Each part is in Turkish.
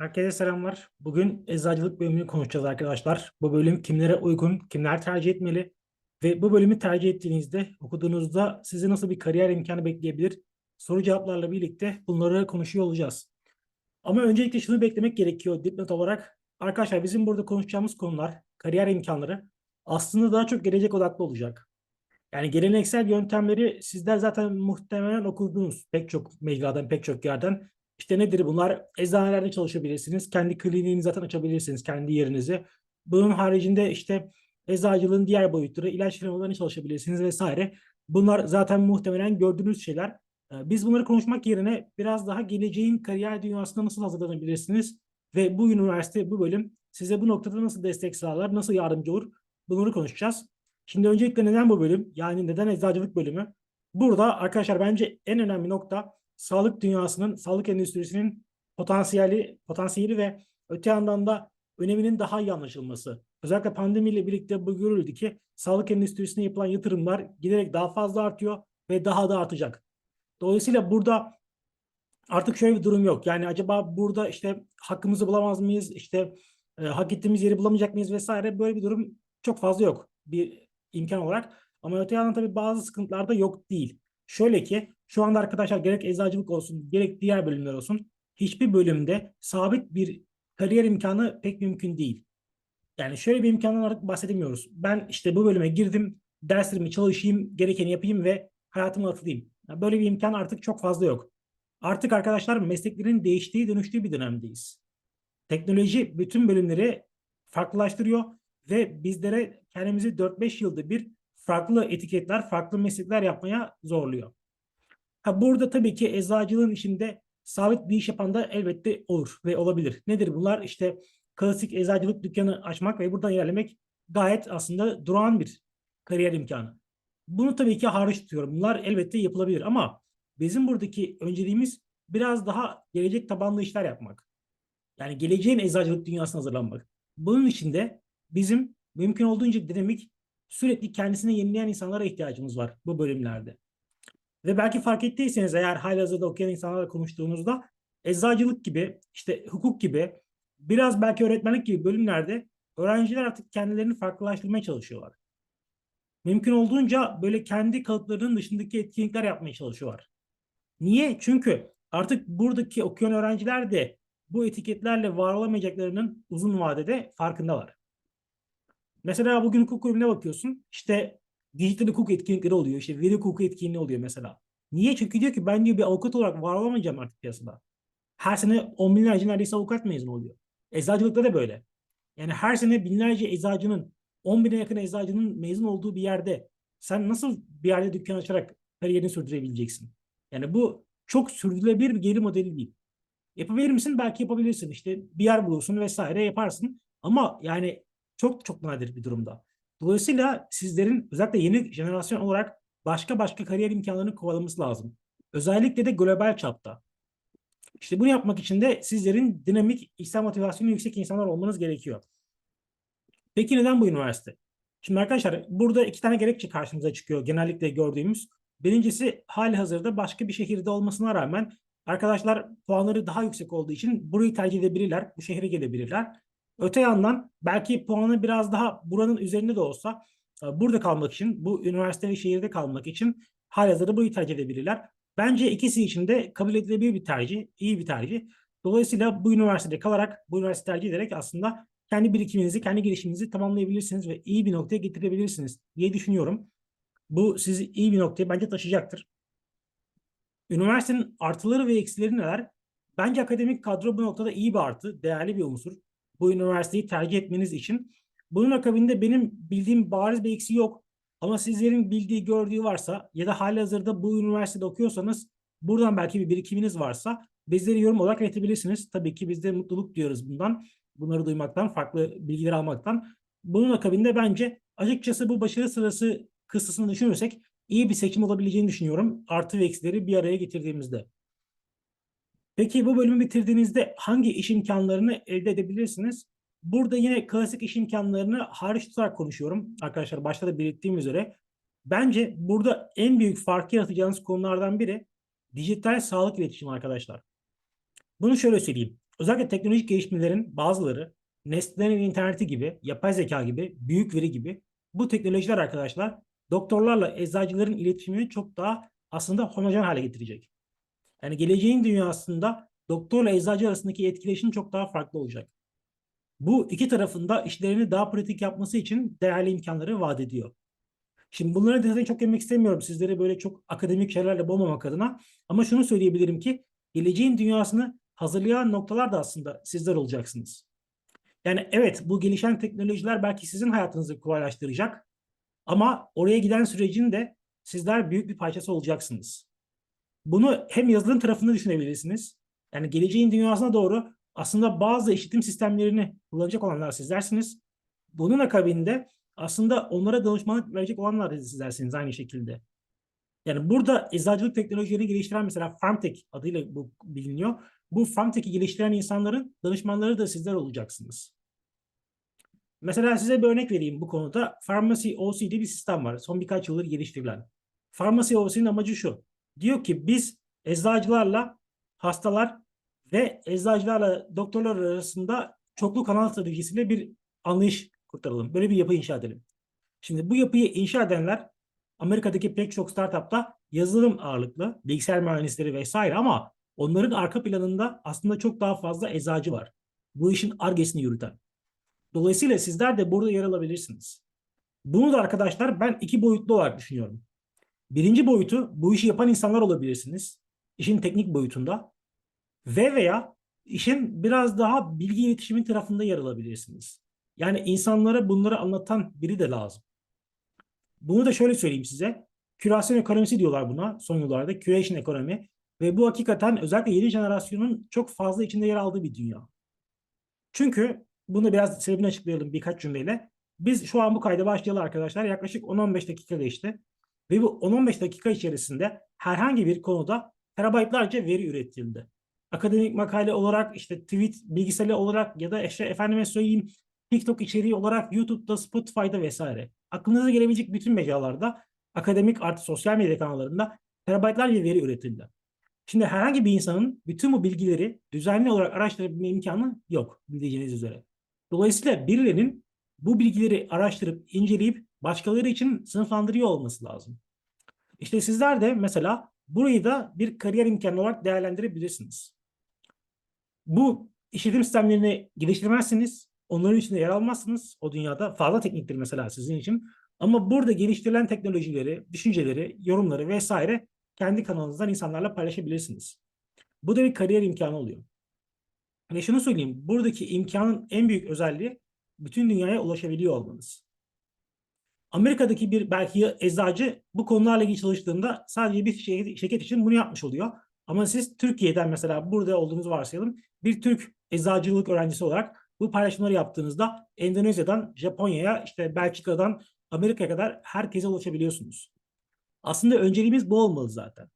Herkese selamlar. Bugün eczacılık bölümünü konuşacağız arkadaşlar. Bu bölüm kimlere uygun, kimler tercih etmeli ve bu bölümü tercih ettiğinizde, okuduğunuzda sizi nasıl bir kariyer imkanı bekleyebilir? Soru cevaplarla birlikte bunları konuşuyor olacağız. Ama öncelikle şunu beklemek gerekiyor dipnot olarak. Arkadaşlar bizim burada konuşacağımız konular, kariyer imkanları aslında daha çok gelecek odaklı olacak. Yani geleneksel yöntemleri sizler zaten muhtemelen okudunuz pek çok mecradan, pek çok yerden. İşte nedir bunlar? Eczanelerde çalışabilirsiniz. Kendi kliniğini zaten açabilirsiniz kendi yerinize. Bunun haricinde işte eczacılığın diğer boyutları, ilaç firmalarını çalışabilirsiniz vesaire. Bunlar zaten muhtemelen gördüğünüz şeyler. Ee, Biz bunları konuşmak yerine biraz daha geleceğin kariyer dünyasına nasıl hazırlanabilirsiniz ve bu üniversite, bu bölüm size bu noktada nasıl destek sağlar, nasıl yardımcı olur bunları konuşacağız. Şimdi öncelikle neden bu bölüm? Yani neden eczacılık bölümü? Burada arkadaşlar bence en önemli nokta sağlık dünyasının, sağlık endüstrisinin potansiyeli, potansiyeli ve öte yandan da öneminin daha iyi anlaşılması. Özellikle pandemiyle birlikte bu görüldü ki sağlık endüstrisine yapılan yatırımlar giderek daha fazla artıyor ve daha da artacak. Dolayısıyla burada artık şöyle bir durum yok. Yani acaba burada işte hakkımızı bulamaz mıyız? İşte e, hak ettiğimiz yeri bulamayacak mıyız vesaire böyle bir durum çok fazla yok bir imkan olarak. Ama öte yandan tabii bazı sıkıntılar da yok değil. Şöyle ki şu anda arkadaşlar gerek eczacılık olsun gerek diğer bölümler olsun hiçbir bölümde sabit bir kariyer imkanı pek mümkün değil. Yani şöyle bir imkandan artık bahsedemiyoruz. Ben işte bu bölüme girdim, derslerimi çalışayım, gerekeni yapayım ve hayatıma atılayım. Yani böyle bir imkan artık çok fazla yok. Artık arkadaşlar mesleklerin değiştiği, dönüştüğü bir dönemdeyiz. Teknoloji bütün bölümleri farklılaştırıyor ve bizlere kendimizi 4-5 yılda bir farklı etiketler, farklı meslekler yapmaya zorluyor. Ha, burada tabii ki eczacılığın içinde sabit bir iş yapan da elbette olur ve olabilir. Nedir bunlar? İşte klasik eczacılık dükkanı açmak ve buradan ilerlemek gayet aslında durağan bir kariyer imkanı. Bunu tabii ki hariç tutuyorum. Bunlar elbette yapılabilir ama bizim buradaki önceliğimiz biraz daha gelecek tabanlı işler yapmak. Yani geleceğin eczacılık dünyasına hazırlanmak. Bunun için de bizim mümkün olduğunca dinamik, sürekli kendisini yenileyen insanlara ihtiyacımız var bu bölümlerde. Ve belki fark ettiyseniz eğer halihazırda okuyan insanlarla konuştuğunuzda eczacılık gibi, işte hukuk gibi, biraz belki öğretmenlik gibi bölümlerde öğrenciler artık kendilerini farklılaştırmaya çalışıyorlar. Mümkün olduğunca böyle kendi kalıplarının dışındaki etkinlikler yapmaya çalışıyorlar. Niye? Çünkü artık buradaki okuyan öğrenciler de bu etiketlerle var olamayacaklarının uzun vadede farkındalar. Mesela bugün hukuk bölümüne bakıyorsun. İşte dijital hukuk etkinlikleri oluyor. İşte veri hukuku etkinliği oluyor mesela. Niye? Çünkü diyor ki ben diyor bir avukat olarak var olamayacağım artık piyasada. Her sene on binlerce neredeyse avukat mezunu oluyor. Eczacılıkta da böyle. Yani her sene binlerce eczacının, on bine yakın eczacının mezun olduğu bir yerde sen nasıl bir yerde dükkan açarak kariyerini sürdürebileceksin? Yani bu çok sürdürülebilir bir gelir modeli değil. Yapabilir misin? Belki yapabilirsin. İşte bir yer bulursun vesaire yaparsın. Ama yani çok çok nadir bir durumda. Dolayısıyla sizlerin özellikle yeni jenerasyon olarak başka başka kariyer imkanlarını kovalaması lazım. Özellikle de global çapta. İşte bunu yapmak için de sizlerin dinamik, içsel motivasyonu yüksek insanlar olmanız gerekiyor. Peki neden bu üniversite? Şimdi arkadaşlar burada iki tane gerekçe karşımıza çıkıyor genellikle gördüğümüz. Birincisi hali hazırda başka bir şehirde olmasına rağmen arkadaşlar puanları daha yüksek olduğu için burayı tercih edebilirler, bu şehre gelebilirler. Öte yandan belki puanı biraz daha buranın üzerinde de olsa e, burada kalmak için, bu üniversite ve şehirde kalmak için halihazırda burayı tercih edebilirler. Bence ikisi için de kabul edilebilir bir tercih, iyi bir tercih. Dolayısıyla bu üniversitede kalarak, bu üniversite tercih ederek aslında kendi birikiminizi, kendi gelişiminizi tamamlayabilirsiniz ve iyi bir noktaya getirebilirsiniz diye düşünüyorum. Bu sizi iyi bir noktaya bence taşıyacaktır. Üniversitenin artıları ve eksileri neler? Bence akademik kadro bu noktada iyi bir artı, değerli bir unsur bu üniversiteyi tercih etmeniz için. Bunun akabinde benim bildiğim bariz bir eksiği yok. Ama sizlerin bildiği, gördüğü varsa ya da hali hazırda bu üniversitede okuyorsanız buradan belki bir birikiminiz varsa bizleri yorum olarak iletebilirsiniz. Tabii ki biz de mutluluk diyoruz bundan. Bunları duymaktan, farklı bilgiler almaktan. Bunun akabinde bence açıkçası bu başarı sırası kıstasını düşünürsek iyi bir seçim olabileceğini düşünüyorum. Artı ve eksileri bir araya getirdiğimizde. Peki bu bölümü bitirdiğinizde hangi iş imkanlarını elde edebilirsiniz? Burada yine klasik iş imkanlarını hariç tutarak konuşuyorum. Arkadaşlar başta da belirttiğim üzere. Bence burada en büyük farkı yaratacağınız konulardan biri dijital sağlık iletişimi arkadaşlar. Bunu şöyle söyleyeyim. özellikle teknolojik gelişmelerin bazıları nesnelerin interneti gibi, yapay zeka gibi, büyük veri gibi bu teknolojiler arkadaşlar doktorlarla eczacıların iletişimini çok daha aslında homojen hale getirecek. Yani geleceğin dünyasında doktorla eczacı arasındaki etkileşim çok daha farklı olacak. Bu iki tarafında işlerini daha pratik yapması için değerli imkanları vaat ediyor. Şimdi bunlara detaylı çok girmek istemiyorum. Sizleri böyle çok akademik şeylerle boğmamak adına. Ama şunu söyleyebilirim ki geleceğin dünyasını hazırlayan noktalar da aslında sizler olacaksınız. Yani evet bu gelişen teknolojiler belki sizin hayatınızı kolaylaştıracak. Ama oraya giden sürecin de sizler büyük bir parçası olacaksınız. Bunu hem yazılım tarafında düşünebilirsiniz. Yani geleceğin dünyasına doğru aslında bazı işitim sistemlerini kullanacak olanlar sizlersiniz. Bunun akabinde aslında onlara danışmanlık verecek olanlar sizlersiniz aynı şekilde. Yani burada eczacılık teknolojilerini geliştiren mesela FarmTech adıyla bu biliniyor. Bu FarmTech'i geliştiren insanların danışmanları da sizler olacaksınız. Mesela size bir örnek vereyim bu konuda. Pharmacy OC diye bir sistem var. Son birkaç yıldır geliştirilen. Pharmacy OC'nin amacı şu. Diyor ki biz eczacılarla hastalar ve eczacılarla doktorlar arasında çoklu kanal stratejisiyle bir anlayış kurtaralım. Böyle bir yapı inşa edelim. Şimdi bu yapıyı inşa edenler Amerika'daki pek çok startupta yazılım ağırlıklı, bilgisayar mühendisleri vesaire ama onların arka planında aslında çok daha fazla eczacı var. Bu işin argesini yürüten. Dolayısıyla sizler de burada yer alabilirsiniz. Bunu da arkadaşlar ben iki boyutlu olarak düşünüyorum. Birinci boyutu bu işi yapan insanlar olabilirsiniz. İşin teknik boyutunda. Ve veya işin biraz daha bilgi iletişimi tarafında yer alabilirsiniz. Yani insanlara bunları anlatan biri de lazım. Bunu da şöyle söyleyeyim size. Kürasyon ekonomisi diyorlar buna son yıllarda. Curation ekonomi. Ve bu hakikaten özellikle yeni jenerasyonun çok fazla içinde yer aldığı bir dünya. Çünkü bunu biraz sebebini açıklayalım birkaç cümleyle. Biz şu an bu kayda başlayalı arkadaşlar yaklaşık 10-15 dakika geçti. Ve bu 10-15 dakika içerisinde herhangi bir konuda terabaytlarca veri üretildi. Akademik makale olarak işte tweet bilgisayarı olarak ya da işte efendime söyleyeyim TikTok içeriği olarak YouTube'da, Spotify'da vesaire. Aklınıza gelebilecek bütün mecralarda akademik artı sosyal medya kanallarında terabaytlarca veri üretildi. Şimdi herhangi bir insanın bütün bu bilgileri düzenli olarak araştırabilme imkanı yok bildiğiniz üzere. Dolayısıyla birilerinin bu bilgileri araştırıp inceleyip başkaları için sınıflandırıyor olması lazım. İşte sizler de mesela burayı da bir kariyer imkanı olarak değerlendirebilirsiniz. Bu işletim sistemlerini geliştirmezsiniz. Onların içinde yer almazsınız. O dünyada fazla tekniktir mesela sizin için. Ama burada geliştirilen teknolojileri, düşünceleri, yorumları vesaire kendi kanalınızdan insanlarla paylaşabilirsiniz. Bu da bir kariyer imkanı oluyor. Ve şunu söyleyeyim, buradaki imkanın en büyük özelliği bütün dünyaya ulaşabiliyor olmanız. Amerika'daki bir belki eczacı bu konularla ilgili çalıştığında sadece bir şirket için bunu yapmış oluyor. Ama siz Türkiye'den mesela burada olduğunuzu varsayalım. Bir Türk eczacılık öğrencisi olarak bu paylaşımları yaptığınızda Endonezya'dan Japonya'ya işte Belçika'dan Amerika'ya kadar herkese ulaşabiliyorsunuz. Aslında önceliğimiz bu olmalı zaten.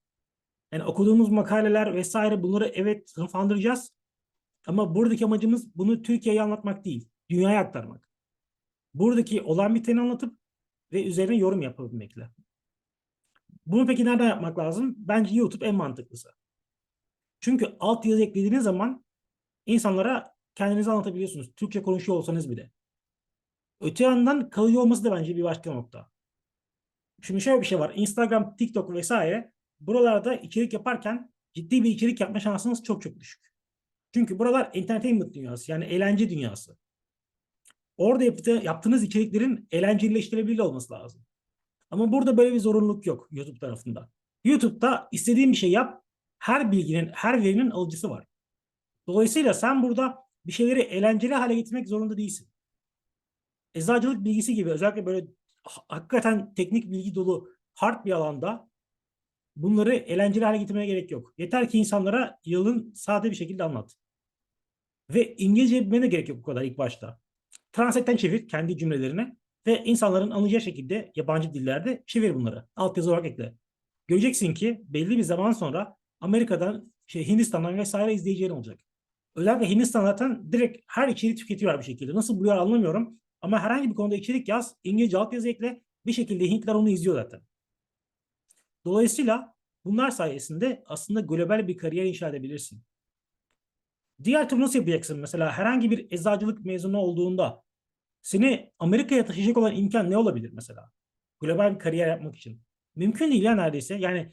Yani okuduğumuz makaleler vesaire bunları evet sınıflandıracağız. Ama buradaki amacımız bunu Türkiye'ye anlatmak değil, dünyaya aktarmak. Buradaki olan biteni anlatıp ve üzerine yorum yapabilmekle. Bunu peki nereden yapmak lazım? Bence YouTube en mantıklısı. Çünkü alt yazı eklediğiniz zaman insanlara kendinizi anlatabiliyorsunuz. Türkçe konuşuyor olsanız bile. Öte yandan kalıcı olması da bence bir başka nokta. Şimdi şöyle bir şey var. Instagram, TikTok vesaire buralarda içerik yaparken ciddi bir içerik yapma şansınız çok çok düşük. Çünkü buralar entertainment dünyası yani eğlence dünyası. Orada yaptı, yaptığınız içeriklerin eğlencelileştirebilir olması lazım. Ama burada böyle bir zorunluluk yok YouTube tarafında. YouTube'da istediğin bir şey yap, her bilginin, her verinin alıcısı var. Dolayısıyla sen burada bir şeyleri eğlenceli hale getirmek zorunda değilsin. Eczacılık bilgisi gibi özellikle böyle hakikaten teknik bilgi dolu hard bir alanda bunları eğlenceli hale getirmeye gerek yok. Yeter ki insanlara yılın sade bir şekilde anlat. Ve İngilizce bilmene gerek yok bu kadar ilk başta. Translate'ten çevir kendi cümlelerine ve insanların anlayacağı şekilde yabancı dillerde çevir bunları. Altyazı olarak ekle. Göreceksin ki belli bir zaman sonra Amerika'dan, şey, Hindistan'dan vesaire izleyicilerin olacak. Özellikle Hindistan zaten direkt her içeriği tüketiyor bir şekilde. Nasıl buluyor anlamıyorum. Ama herhangi bir konuda içerik yaz, İngilizce altyazı ekle. Bir şekilde Hintler onu izliyor zaten. Dolayısıyla bunlar sayesinde aslında global bir kariyer inşa edebilirsin. Diğer türlü nasıl yapacaksın? Mesela herhangi bir eczacılık mezunu olduğunda seni Amerika'ya taşıyacak olan imkan ne olabilir mesela? Global bir kariyer yapmak için. Mümkün değil ya neredeyse. Yani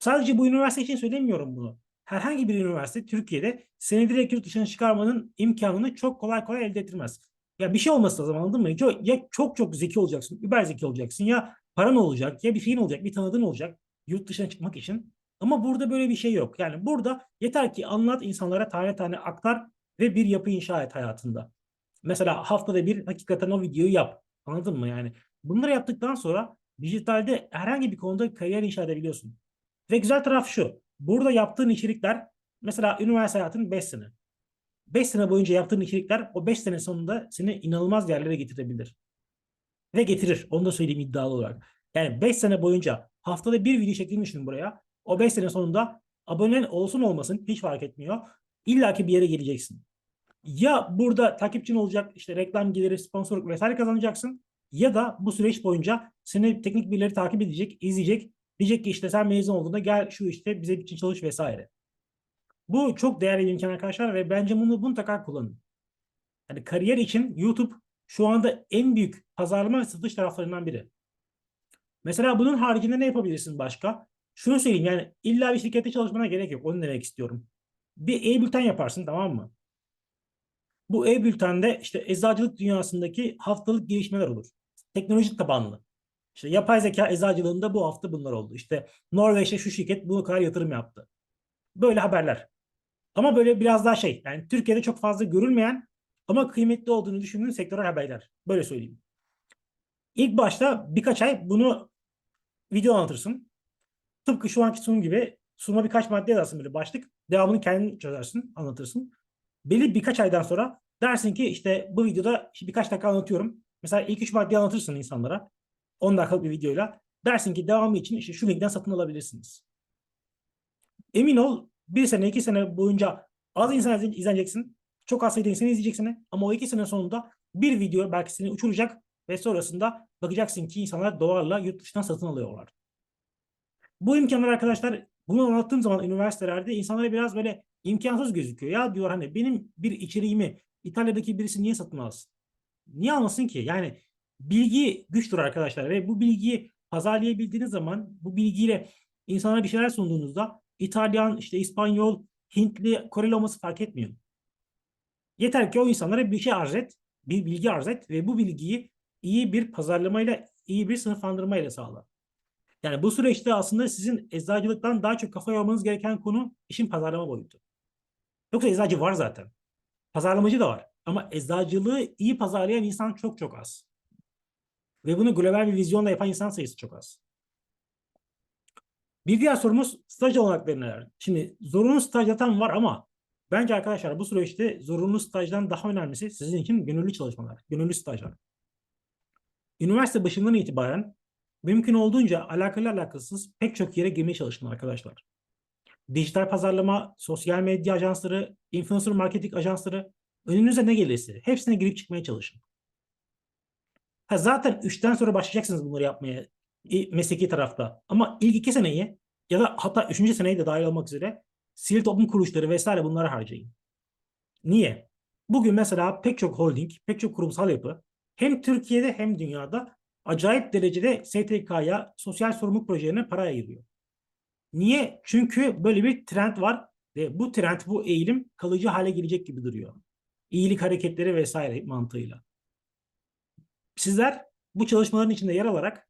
sadece bu üniversite için söylemiyorum bunu. Herhangi bir üniversite Türkiye'de seni direkt yurt dışına çıkarmanın imkanını çok kolay kolay elde ettirmez. Ya bir şey olması lazım anladın mı? Ya çok çok zeki olacaksın, über zeki olacaksın ya paran olacak ya bir şeyin olacak, bir tanıdığın olacak yurt dışına çıkmak için. Ama burada böyle bir şey yok. Yani burada yeter ki anlat insanlara tane tane aktar ve bir yapı inşa et hayatında. Mesela haftada bir hakikaten o videoyu yap. Anladın mı yani? Bunları yaptıktan sonra dijitalde herhangi bir konuda kariyer inşa edebiliyorsun. Ve güzel taraf şu. Burada yaptığın içerikler mesela üniversite hayatının 5 sene. 5 sene boyunca yaptığın içerikler o 5 sene sonunda seni inanılmaz yerlere getirebilir. Ve getirir. Onu da söyleyeyim iddialı olarak. Yani 5 sene boyunca haftada bir video çektiğini düşünün buraya. O 5 sene sonunda abonen olsun olmasın hiç fark etmiyor. İlla ki bir yere geleceksin. Ya burada takipçin olacak işte reklam geliri, sponsorluk vesaire kazanacaksın. Ya da bu süreç boyunca seni teknik birileri takip edecek, izleyecek. Diyecek ki işte sen mezun olduğunda gel şu işte bize için çalış vesaire. Bu çok değerli bir imkan arkadaşlar ve bence bunu mutlaka kullanın. Yani kariyer için YouTube şu anda en büyük pazarlama ve satış taraflarından biri. Mesela bunun haricinde ne yapabilirsin başka? Şunu söyleyeyim yani illa bir şirkette çalışmana gerek yok. Onu demek istiyorum. Bir e-bülten yaparsın tamam mı? Bu e-bültende işte eczacılık dünyasındaki haftalık gelişmeler olur. Teknolojik tabanlı. İşte yapay zeka eczacılığında bu hafta bunlar oldu. İşte Norveç'te şu şirket bu kadar yatırım yaptı. Böyle haberler. Ama böyle biraz daha şey yani Türkiye'de çok fazla görülmeyen ama kıymetli olduğunu düşündüğün sektörel haberler. Böyle söyleyeyim. İlk başta birkaç ay bunu video anlatırsın. Tıpkı şu anki sunum gibi sunuma birkaç madde yazarsın böyle başlık. Devamını kendin çözersin, anlatırsın. Belli birkaç aydan sonra dersin ki işte bu videoda birkaç dakika anlatıyorum. Mesela ilk üç maddeyi anlatırsın insanlara. 10 dakikalık bir videoyla. Dersin ki devamı için işte şu linkten satın alabilirsiniz. Emin ol bir sene iki sene boyunca az insan izle- izleyeceksin. Çok az sayıda insan izleyeceksin. Ama o iki sene sonunda bir video belki seni uçuracak ve sonrasında bakacaksın ki insanlar dolarla yurt dışından satın alıyorlar. Bu imkanlar arkadaşlar bunu anlattığım zaman üniversitelerde insanlara biraz böyle imkansız gözüküyor. Ya diyor hani benim bir içeriğimi İtalya'daki birisi niye satın alsın? Niye almasın ki? Yani bilgi güçtür arkadaşlar ve bu bilgiyi pazarlayabildiğiniz zaman bu bilgiyle insanlara bir şeyler sunduğunuzda İtalyan, işte İspanyol, Hintli, Koreli olması fark etmiyor. Yeter ki o insanlara bir şey arz et, bir bilgi arz et ve bu bilgiyi iyi bir pazarlamayla, iyi bir sınıflandırmayla sağla. Yani bu süreçte aslında sizin eczacılıktan daha çok kafa yormanız gereken konu işin pazarlama boyutu. Yoksa eczacı var zaten. Pazarlamacı da var. Ama eczacılığı iyi pazarlayan insan çok çok az. Ve bunu global bir vizyonla yapan insan sayısı çok az. Bir diğer sorumuz staj olanakları neler? Şimdi zorunlu staj yatan var ama bence arkadaşlar bu süreçte zorunlu stajdan daha önemlisi sizin için gönüllü çalışmalar, gönüllü stajlar. Üniversite başından itibaren mümkün olduğunca alakalı alakasız pek çok yere girmeye çalışın arkadaşlar. Dijital pazarlama, sosyal medya ajansları, influencer marketing ajansları önünüze ne gelirse hepsine girip çıkmaya çalışın. Ha, zaten 3'ten sonra başlayacaksınız bunları yapmaya mesleki tarafta. Ama ilk iki seneyi ya da hatta üçüncü seneyi de dahil olmak üzere sivil toplum kuruluşları vesaire bunları harcayın. Niye? Bugün mesela pek çok holding, pek çok kurumsal yapı hem Türkiye'de hem dünyada acayip derecede STK'ya, sosyal sorumluluk projelerine para ayırıyor. Niye? Çünkü böyle bir trend var ve bu trend, bu eğilim kalıcı hale gelecek gibi duruyor. İyilik hareketleri vesaire mantığıyla. Sizler bu çalışmaların içinde yer alarak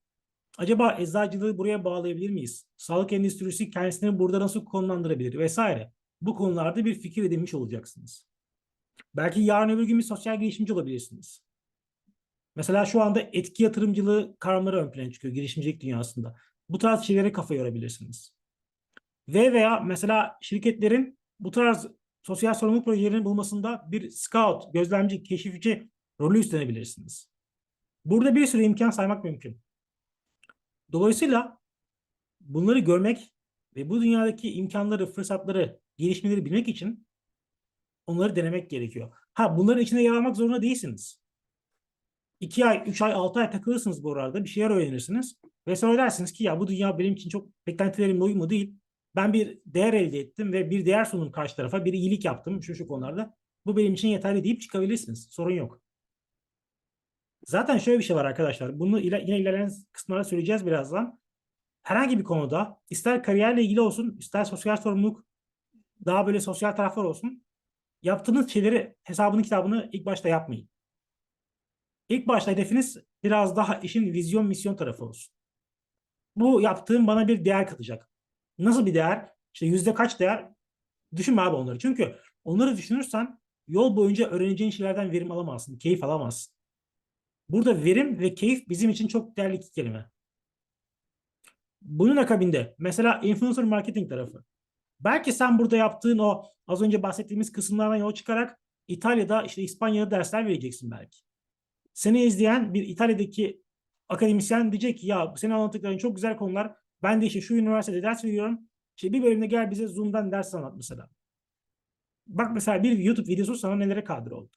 acaba eczacılığı buraya bağlayabilir miyiz? Sağlık endüstrisi kendisini burada nasıl konumlandırabilir vesaire. Bu konularda bir fikir edinmiş olacaksınız. Belki yarın öbür gün bir sosyal girişimci olabilirsiniz. Mesela şu anda etki yatırımcılığı kavramları ön plana çıkıyor girişimcilik dünyasında. Bu tarz şeylere kafa yorabilirsiniz. Ve veya mesela şirketlerin bu tarz sosyal sorumluluk projelerinin bulmasında bir scout, gözlemci, keşifçi rolü üstlenebilirsiniz. Burada bir sürü imkan saymak mümkün. Dolayısıyla bunları görmek ve bu dünyadaki imkanları, fırsatları, gelişmeleri bilmek için onları denemek gerekiyor. Ha bunların içinde yer almak zorunda değilsiniz. 2 ay, 3 ay, 6 ay takılırsınız bu arada. Bir şeyler öğrenirsiniz. Ve sonra dersiniz ki ya bu dünya benim için çok beklentilerimle uyumlu değil. Ben bir değer elde ettim ve bir değer sundum karşı tarafa. Bir iyilik yaptım şu şu konularda. Bu benim için yeterli deyip çıkabilirsiniz. Sorun yok. Zaten şöyle bir şey var arkadaşlar. Bunu ile, yine ilerleyen kısımlarda söyleyeceğiz birazdan. Herhangi bir konuda ister kariyerle ilgili olsun, ister sosyal sorumluluk, daha böyle sosyal taraflar olsun. Yaptığınız şeyleri hesabını kitabını ilk başta yapmayın. İlk başta hedefiniz biraz daha işin vizyon misyon tarafı olsun. Bu yaptığım bana bir değer katacak. Nasıl bir değer? İşte yüzde kaç değer? Düşünme abi onları. Çünkü onları düşünürsen yol boyunca öğreneceğin şeylerden verim alamazsın, keyif alamazsın. Burada verim ve keyif bizim için çok değerli iki kelime. Bunun akabinde mesela influencer marketing tarafı. Belki sen burada yaptığın o az önce bahsettiğimiz kısımlardan yola çıkarak İtalya'da işte İspanya'da dersler vereceksin belki. Seni izleyen bir İtalya'daki akademisyen diyecek ki ya senin anlattıkların çok güzel konular. Ben de işte şu üniversitede ders veriyorum. İşte bir bölümde gel bize Zoom'dan ders anlat mesela. Bak mesela bir YouTube videosu sana nelere kadir oldu.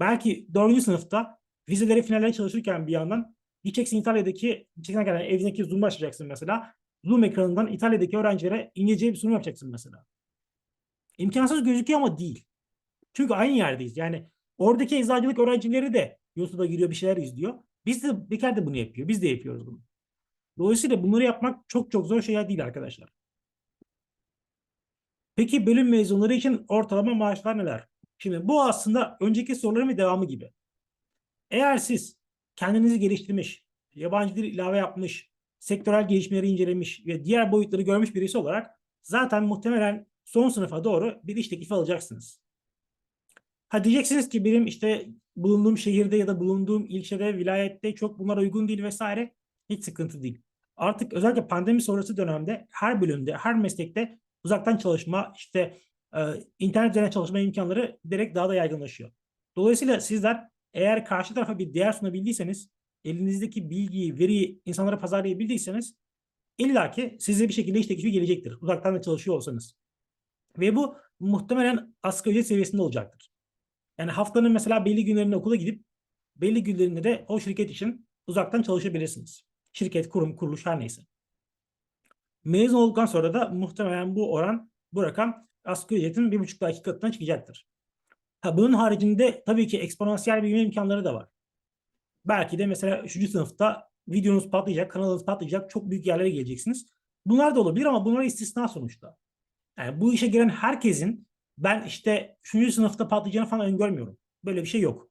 Belki 4. sınıfta vizeleri finallere çalışırken bir yandan gideceksin İtalya'daki gideceksin kadar evindeki Zoom açacaksın mesela. Zoom ekranından İtalya'daki öğrencilere İngilizce bir sunum yapacaksın mesela. İmkansız gözüküyor ama değil. Çünkü aynı yerdeyiz. Yani oradaki eczacılık öğrencileri de YouTube'a giriyor bir şeyler izliyor. Biz de Beker de bunu yapıyor. Biz de yapıyoruz bunu. Dolayısıyla bunları yapmak çok çok zor şeyler değil arkadaşlar. Peki bölüm mezunları için ortalama maaşlar neler? Şimdi bu aslında önceki soruların devamı gibi. Eğer siz kendinizi geliştirmiş, yabancı dil ilave yapmış, sektörel gelişmeleri incelemiş ve diğer boyutları görmüş birisi olarak zaten muhtemelen son sınıfa doğru bir iş teklifi alacaksınız. Ha diyeceksiniz ki benim işte bulunduğum şehirde ya da bulunduğum ilçede, vilayette çok bunlara uygun değil vesaire. Hiç sıkıntı değil. Artık özellikle pandemi sonrası dönemde her bölümde, her meslekte uzaktan çalışma, işte e, internet üzerine çalışma imkanları direkt daha da yaygınlaşıyor. Dolayısıyla sizler eğer karşı tarafa bir değer sunabildiyseniz, elinizdeki bilgiyi, veriyi insanlara pazarlayabildiyseniz illaki size bir şekilde iş teklifi gelecektir. Uzaktan da çalışıyor olsanız. Ve bu muhtemelen asgari ücret seviyesinde olacaktır. Yani haftanın mesela belli günlerinde okula gidip belli günlerinde de o şirket için uzaktan çalışabilirsiniz. Şirket, kurum, kuruluş her neyse. Mezun olduktan sonra da muhtemelen bu oran, bu rakam asgari ücretin bir buçuk daha iki katına çıkacaktır. Ha, bunun haricinde tabii ki eksponansiyel büyüme imkanları da var. Belki de mesela 3. sınıfta videonuz patlayacak, kanalınız patlayacak, çok büyük yerlere geleceksiniz. Bunlar da olabilir ama bunlar istisna sonuçta. Yani bu işe giren herkesin ben işte 3. sınıfta patlayacağını falan öngörmüyorum. Böyle bir şey yok.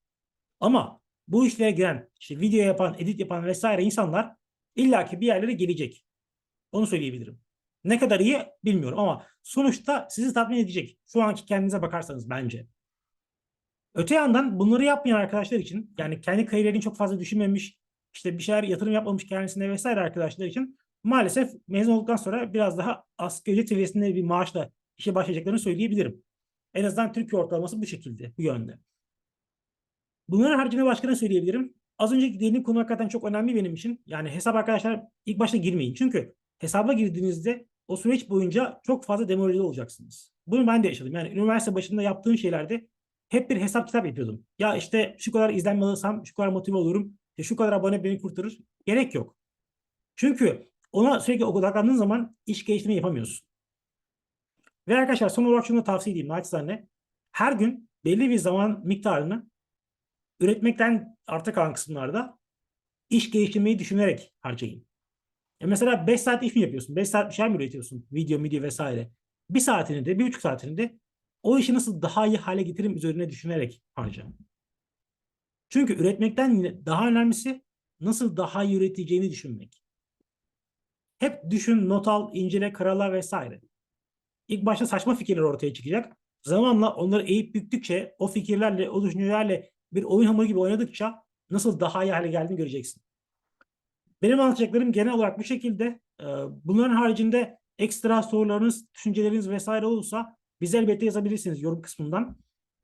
Ama bu işlere giren, işte video yapan, edit yapan vesaire insanlar illaki bir yerlere gelecek. Onu söyleyebilirim. Ne kadar iyi bilmiyorum ama sonuçta sizi tatmin edecek. Şu anki kendinize bakarsanız bence. Öte yandan bunları yapmayan arkadaşlar için yani kendi kariyerini çok fazla düşünmemiş, işte bir şeyler yatırım yapmamış kendisine vesaire arkadaşlar için maalesef mezun olduktan sonra biraz daha asgari ücret seviyesinde bir maaşla işe başlayacaklarını söyleyebilirim. En azından Türkiye ortalaması bu şekilde, bu yönde. Bunların haricinde başka ne söyleyebilirim? Az önceki değindiğim konu hakikaten çok önemli benim için. Yani hesap arkadaşlar ilk başta girmeyin. Çünkü hesaba girdiğinizde o süreç boyunca çok fazla demoralize olacaksınız. Bunu ben de yaşadım. Yani üniversite başında yaptığım şeylerde hep bir hesap kitap yapıyordum. Ya işte şu kadar izlenme alırsam şu kadar motive olurum. İşte şu kadar abone beni kurtarır. Gerek yok. Çünkü ona sürekli odaklandığın zaman iş geliştirme yapamıyorsun. Ve arkadaşlar son olarak şunu tavsiye edeyim naçizane. Her gün belli bir zaman miktarını üretmekten arta kalan kısımlarda iş geliştirmeyi düşünerek harcayın. E mesela 5 saat iş mi yapıyorsun? 5 saat bir şey mi üretiyorsun? Video, video vesaire. Bir saatini de, bir buçuk saatini de o işi nasıl daha iyi hale getiririm üzerine düşünerek harca. Çünkü üretmekten daha önemlisi nasıl daha iyi üreteceğini düşünmek. Hep düşün, not al, incele, karala vesaire. İlk başta saçma fikirler ortaya çıkacak. Zamanla onları eğip büktükçe, o fikirlerle, o düşüncelerle bir oyun hamuru gibi oynadıkça nasıl daha iyi hale geldiğini göreceksin. Benim anlatacaklarım genel olarak bu şekilde. Bunların haricinde ekstra sorularınız, düşünceleriniz vesaire olursa bize elbette yazabilirsiniz yorum kısmından.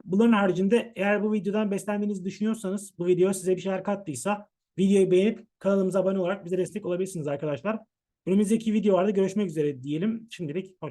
Bunların haricinde eğer bu videodan beslendiğinizi düşünüyorsanız, bu video size bir şeyler kattıysa videoyu beğenip kanalımıza abone olarak bize destek olabilirsiniz arkadaşlar. Önümüzdeki videolarda görüşmek üzere diyelim. Şimdilik hoşçakalın.